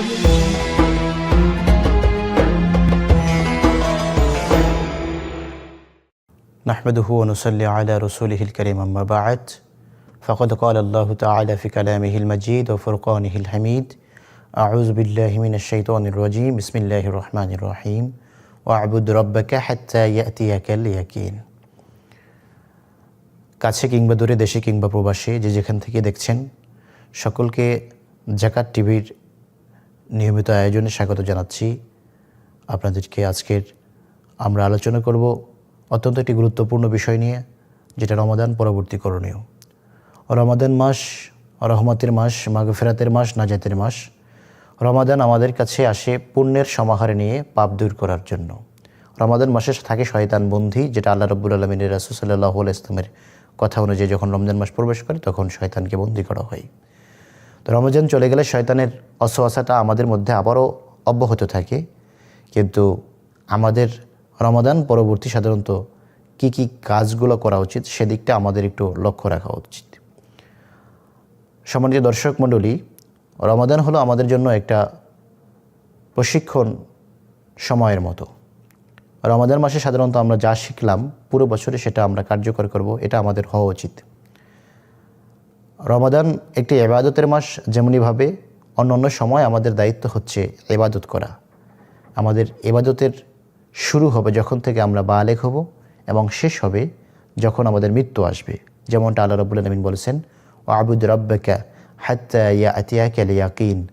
نحمده ونصلي على رسوله الكريم أما بعد فقد قال الله تعالى في كلامه المجيد وفرقانه الحميد أعوذ بالله من الشيطان الرجيم بسم الله الرحمن الرحيم واعبد ربك حتى يأتيك اليقين কাছে কিংবা দূরে দেশে কিংবা প্রবাসে যে যেখান থেকে দেখছেন সকলকে জাকাত টিভির নিয়মিত আয়োজনে স্বাগত জানাচ্ছি। আপনাদেরকে আজকের আমরা আলোচনা করব অত্যন্ত একটি গুরুত্বপূর্ণ বিষয় নিয়ে, যেটা রমাদান পরবর্তী করণীয়। রমাদান মাস, রহমতের মাস, মাগফেরাতের মাস, নাজাতের মাস, রমাদান আমাদের কাছে আসে পুণ্যের সমাহারে নিয়ে পাপ দূর করার জন্য। রমাদান মাসে থাকে শয়তান বন্ধি যেটা আল্লাহ রব্বুল আলমিনের রাসুসাল্লাহ ইসলামের কথা অনুযায়ী যখন রমজান মাস প্রবেশ করে, তখন শয়তানকে বন্দি করা হয়। তো রমজান চলে গেলে শয়তানের অসহাসাটা আমাদের মধ্যে আবারও অব্যাহত থাকে। কিন্তু আমাদের রমাদান পরবর্তী সাধারণত কি কি কাজগুলো করা উচিত সেদিকটা আমাদের একটু লক্ষ্য রাখা উচিত। সম্মানিত দর্শক মণ্ডলী, রমাদান হলো আমাদের জন্য একটা প্রশিক্ষণ সময়ের মতো। রমাদান মাসে সাধারণত আমরা যা শিখলাম পুরো বছরে সেটা আমরা কার্যকর করব, এটা আমাদের হওয়া উচিত। রমাদান একটি এবাদতের মাস যেমনিভাবে অন্য অন্য সময় আমাদের দায়িত্ব হচ্ছে এবাদত করা। আমাদের এবাদতের শুরু হবে যখন থেকে আমরা বালেক হব এবং শেষ হবে যখন আমাদের মৃত্যু আসবে। যেমনটা আল্লাহ রবুল আলমিন বলেছেন ও আবুদ রব্বাকা হাত্তা ইয়া ইয়াকিন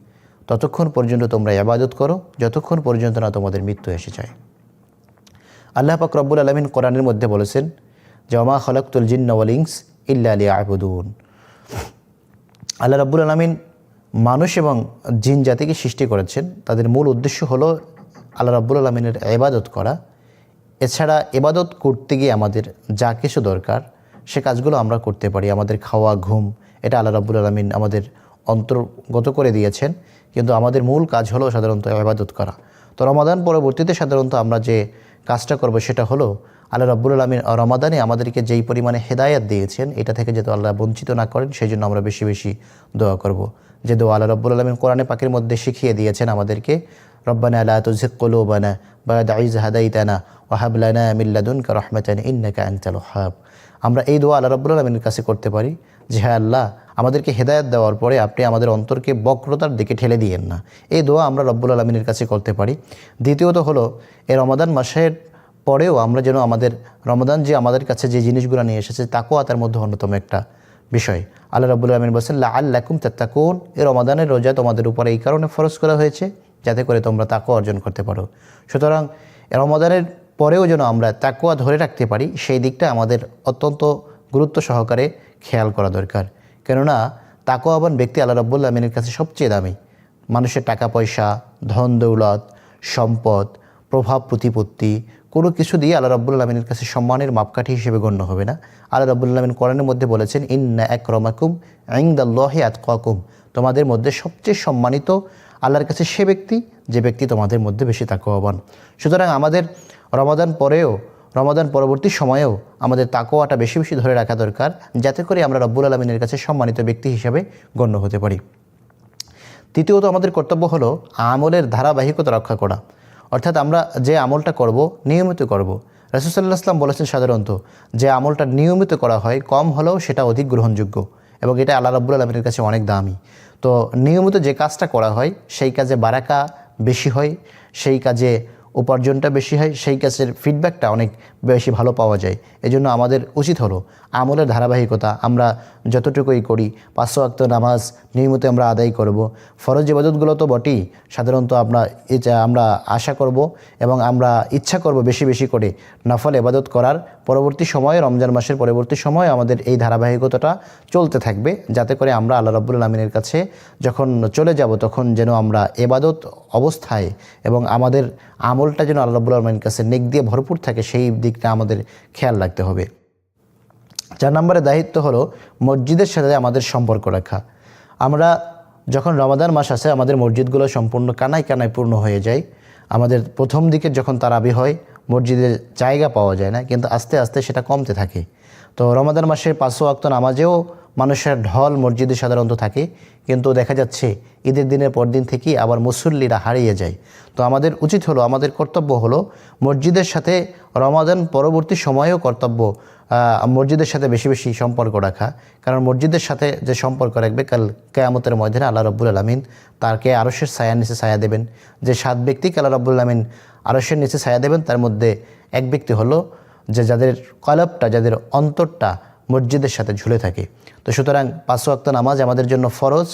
ততক্ষণ পর্যন্ত তোমরা ইবাদত করো, যতক্ষণ পর্যন্ত না তোমাদের মৃত্যু এসে যায়। আল্লাহ পাক রব্বুল আলমিন কোরআনের মধ্যে বলেছেন জমা খলাকুল জিন্ন ওয়ালিংস ইল্লা আলী আবুদুন আল্লাহ রব্বুল আলমিন মানুষ এবং জিন জাতিকে সৃষ্টি করেছেন। তাদের মূল উদ্দেশ্য হলো আল্লাহ রব্বুল আলমিনের এবাদত করা। এছাড়া এবাদত করতে গিয়ে আমাদের যা কিছু দরকার, সে কাজগুলো আমরা করতে পারি। আমাদের খাওয়া, ঘুম, এটা আল্লাহ রব্বুল আলমিন আমাদের অন্তর্গত করে দিয়েছেন। কিন্তু আমাদের মূল কাজ হলো সাধারণত এবাদত করা। তো রমাদান পরবর্তীতে সাধারণত আমরা যে কাজটা করব সেটা হলো আল্লাহ রব্বুল আলমিন রমাদানে আমাদেরকে যেই পরিমাণে হেদায়াত দিয়েছেন, এটা থেকে যাতে আল্লাহ বঞ্চিত না করেন সেই জন্য আমরা বেশি বেশি দোয়া করব। যে দোয়া আল্লাহ রব্বুল আলমিন কোরআনে পাখির মধ্যে শিখিয়ে দিয়েছেন আমাদেরকে, রব্বানা আল্লাহ তুজিক কলুবানা বা দাইজ হাদাইতানা ওহাবলানা মিল্লাদুনকা রহমতান ইন্নাকা আনতাল হাব আমরা এই দোয়া আল্লাহ রব্বুল আলমিনের কাছে করতে পারি যে হ্যাঁ আল্লাহ আমাদেরকে হেদায়ত দেওয়ার পরে আপনি আমাদের অন্তরকে বক্রতার দিকে ঠেলে দিয়েন না। এই দোয়া আমরা রব্বুল আলমিনের কাছে করতে পারি। দ্বিতীয়ত হলো, এই রমাদান মাসের পরেও আমরা যেন আমাদের রমাদান যে আমাদের কাছে যে জিনিসগুলো নিয়ে এসেছে তাকেও তার মধ্যে অন্যতম একটা বিষয়। আল্লাহ রাবুল আলমিন বলছেন লা আল্লাকুম তাত্তাকুন। এই রমাদানের রোজা তোমাদের উপরে এই কারণে ফরজ করা হয়েছে, যাতে করে তোমরা তাকও অর্জন করতে পারো। সুতরাং রমাদানের পরেও যেন আমরা তাকুয়া ধরে রাখতে পারি, সেই দিকটা আমাদের অত্যন্ত গুরুত্ব সহকারে খেয়াল করা দরকার। কেননা তাকোয়াবান ব্যক্তি আল্লাহ রব্বুল আলমিনের কাছে সবচেয়ে দামি। মানুষের টাকা পয়সা ধন, দৌলত, সম্পদ, প্রভাব, প্রতিপত্তি, কোনো কিছু দিয়ে আল্লাহ রব্বুল আলমিনের কাছে সম্মানের মাপকাঠি হিসেবে গণ্য হবে না। আল্লাহ রব্বুল আলমিন কোরআনের মধ্যে বলেছেন, ইন্না এক রমাকুম আইন্দাল্লাহে আতকাকুম। তোমাদের মধ্যে সবচেয়ে সম্মানিত আল্লাহর কাছে সে ব্যক্তি, যে ব্যক্তি তোমাদের মধ্যে বেশি তাকোয়াবান সুতরাং আমাদের রমাদান পরেও রমাদান পরবর্তী সময়েও আমাদের তাকোয়াটা বেশি বেশি ধরে রাখা দরকার, যাতে করে আমরা রব্বুল আলমিনের কাছে সম্মানিত ব্যক্তি হিসেবে গণ্য হতে পারি। তৃতীয়ত আমাদের কর্তব্য হলো আমলের ধারাবাহিকতা রক্ষা করা। অর্থাৎ আমরা যে আমলটা করব, নিয়মিত করব। রাসুসাল্লাহ আসলাম বলেছেন সাধারণত, যে আমলটা নিয়মিত করা হয়, কম হলেও সেটা অধিক গ্রহণযোগ্য এবং এটা আল্লাহ রব্বুল আলমীর কাছে অনেক দামি। তো নিয়মিত যে কাজটা করা হয়, সেই কাজে বারাকা বেশি হয়, সেই কাজে উপার্জনটা বেশি হয় সেই কাজের ফিডব্যাকটা অনেক বেশি ভালো পাওয়া যায়। এজন্য আমাদের উচিত হলো আমলের ধারাবাহিকতা। আমরা যতটুকুই করি পাঁচশো আক্ত নামাজ নিয়মিত আমরা আদায় করব। ফরজ ইবাদতগুলো তো বটেই। সাধারণত আমরা আমরা আশা করব এবং আমরা ইচ্ছা করব বেশি বেশি করে নফল এবাদত করার। পরবর্তী সময়ে, রমজান মাসের পরবর্তী সময়ে আমাদের এই ধারাবাহিকতাটা চলতে থাকবে। যাতে করে আমরা আল্লাহ রব্বুল আলমিনের কাছে যখন চলে যাব, তখন যেন আমরা এবাদত অবস্থায় এবং আমাদের আমলটা যেন আল্লাহ রব্বুল আলমিনের কাছে নেক দিয়ে ভরপুর থাকে, সেই দিকটা আমাদের খেয়াল রাখতে হবে। চার নম্বরের দায়িত্ব হলো মসজিদের সাথে আমাদের সম্পর্ক রাখা। আমরা যখন রমাদান মাস আসে, আমাদের মসজিদগুলো সম্পূর্ণ কানায় কানায় পূর্ণ হয়ে যায়। আমাদের প্রথম দিকে যখন তারাবি হয় মসজিদের জায়গা পাওয়া যায় না, কিন্তু আস্তে আস্তে সেটা কমতে থাকে। তো রমাদান মাসের পাঁচশো আক্ত নামাজেও মানুষের ঢল মসজিদে সাধারণত থাকে, কিন্তু দেখা যাচ্ছে ঈদের দিনের পর দিন থেকেই আবার মুসল্লিরা হারিয়ে যায়। তো আমাদের উচিত হলো, আমাদের কর্তব্য হলো মসজিদের সাথে রমাদান পরবর্তী সময়েও কর্তব্য মসজিদের সাথে বেশি বেশি সম্পর্ক রাখা। কারণ মসজিদের সাথে যে সম্পর্ক রাখবে, কাল কেয়ামতের ময়দানে আল্লাহ রব্বুল আলমিন তারকে আরশের ছায়ার নিচে ছায়া দেবেন। যে সাত ব্যক্তিকে আল্লাহ রব্বুল আলমিন আরশের নিচে ছায়া দেবেন, তার মধ্যে এক ব্যক্তি হলো যে যাদের কলবটা, যাদের অন্তরটা মসজিদের সাথে ঝুলে থাকে। তো সুতরাং পাঁচ ওয়াক্ত নামাজ আমাদের জন্য ফরজ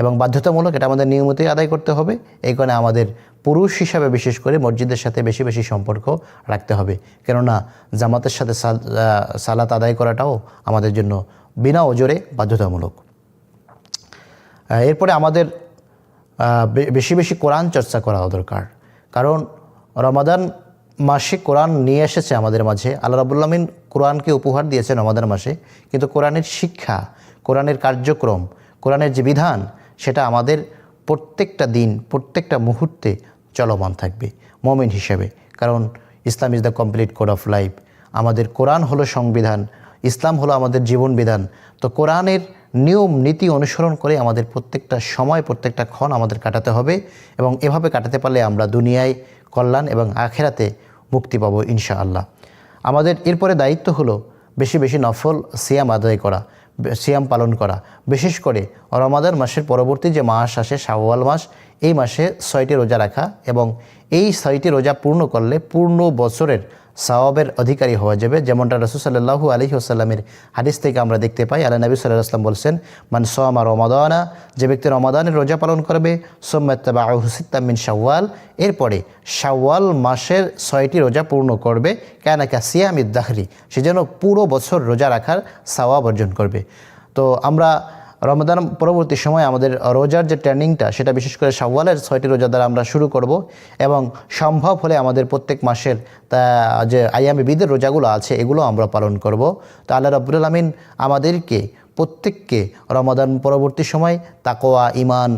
এবং বাধ্যতামূলক, এটা আমাদের নিয়মিতই আদায় করতে হবে। এই কারণে আমাদের পুরুষ হিসাবে বিশেষ করে মসজিদের সাথে বেশি বেশি সম্পর্ক রাখতে হবে। কেননা জামাতের সাথে সালাত আদায় করাটাও আমাদের জন্য বিনা ওজোরে বাধ্যতামূলক। এরপরে আমাদের বেশি বেশি কোরআন চর্চা করা দরকার। কারণ রমাদান মাসে কোরআন নিয়ে এসেছে আমাদের মাঝে। আল্লাহ রাবুল্লামিন কোরআনকে উপহার দিয়েছেন আমাদের মাসে। কিন্তু কোরআনের শিক্ষা, কোরআনের কার্যক্রম, কোরআনের যে বিধান, সেটা আমাদের প্রত্যেকটা দিন, প্রত্যেকটা মুহূর্তে চলমান থাকবে, মমিন হিসেবে। কারণ Islam is the complete code of life. আমাদের কোরআন হলো সংবিধান, ইসলাম হলো আমাদের জীবন বিধান। তো কোরআনের নিয়ম, নীতি অনুসরণ করে আমাদের প্রত্যেকটা সময়, প্রত্যেকটা ক্ষণ আমাদের কাটাতে হবে এবং এভাবে কাটাতে পারলে আমরা দুনিয়ায় কল্যাণ এবং আখেরাতে মুক্তি পাবো ইনশা আল্লাহ আমাদের এরপরে দায়িত্ব হলো বেশি বেশি নফল সিয়াম আদায় করা, সিয়াম পালন করা। বিশেষ করে রমাদান মাসের পরবর্তী যে মাস আসে, শাওয়াল মাস, এই মাসে ছয়টি রোজা রাখা এবং এই ছয়টি রোজা পূর্ণ করলে পূর্ণ বছরের সাওয়াবের অধিকারী হওয়া যাবে। যেমনটা রসুল সাল্লাহু আলহি আসাল্লামের হাদিস থেকে আমরা দেখতে পাই। আল্লাহ নবী সাল্লাহ আসলাম বলছেন, মান সোয়ামা রমাদানা, যে ব্যক্তি রমাদানের রোজা পালন করবে সোম্মাত্তাবা হুসিত্তামিন শাওয়াল। এরপরে শাওয়াল মাসের ছয়টি রোজা পূর্ণ করবে, কেন সিয়ামিদ দাহরি সে যেন পুরো বছর রোজা রাখার সাওয়াব অর্জন করবে। তো আমরা রমাদান পরবর্তী সময় আমাদের রোজার যে ট্রেনিংটা, সেটা বিশেষ করে শাওয়ালের ছয়টি রোজা দ্বারা আমরা শুরু করব এবং সম্ভব হলে আমাদের প্রত্যেক মাসের যে আয়ামি বিদের রোজাগুলো আছে, এগুলো আমরা পালন করব। তো আল্লাহ রব্বুল আলমিন আমাদেরকে, প্রত্যেককে রমাদান পরবর্তী সময় তাকোয়া ইমান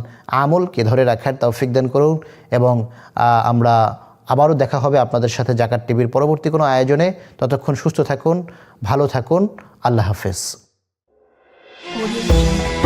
আমলকে ধরে রাখার তৌফিক দান করুন এবং আমরা আবারও দেখা হবে আপনাদের সাথে জাকাত টিভির পরবর্তী কোনো আয়োজনে। ততক্ষণ সুস্থ থাকুন, ভালো থাকুন, আল্লাহ হাফেজ। 我的眼